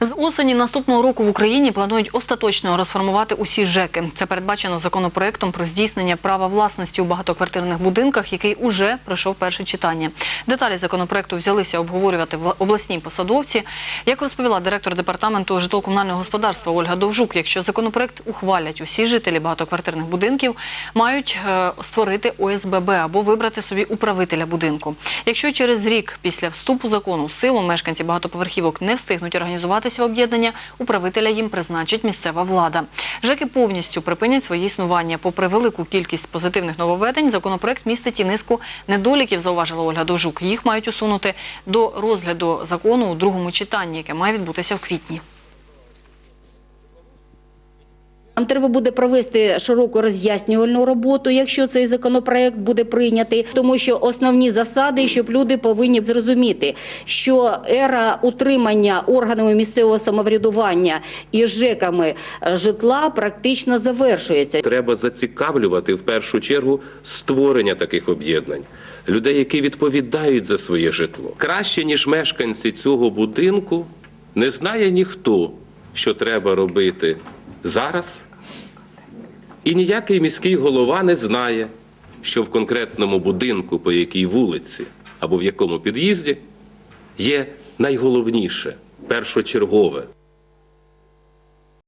З осені наступного року в Україні планують остаточно розформувати усі ЖЕКи. Це передбачено законопроектом про здійснення права власності у багатоквартирних будинках, який уже пройшов перше читання. Деталі законопроекту взялися обговорювати обласні посадовці. Як розповіла директор департаменту житлово-комунального господарства Ольга Довжук, якщо законопроект ухвалять, усі жителі багатоквартирних будинків мають е, створити ОСББ або вибрати собі управителя будинку. Якщо через рік після вступу закону в силу мешканці багатоповерхівок не встигнуть організуватися в об'єднання, управителя їм призначить місцева влада. ЖЕКи повністю припинять своє існування. Попри велику кількість позитивних нововведень, законопроект містить і низку недоліків, зауважила Ольга Довжук. Їх мають усунути до розгляду закону у другому читанні, яке має відбутися в квітні. Нам треба буде провести широку роз'яснювальну роботу, якщо цей законопроект буде прийнятий, тому що основні засади, щоб люди повинні зрозуміти, що ера утримання органами місцевого самоврядування і ЖЕКами житла практично завершується. Треба зацікавлювати в першу чергу створення таких об'єднань. Людей, які відповідають за своє житло. Краще, ніж мешканці цього будинку, не знає ніхто, що треба робити зараз. І ніякий міський голова не знає, що в конкретному будинку, по якій вулиці або в якому під'їзді є найголовніше, першочергове.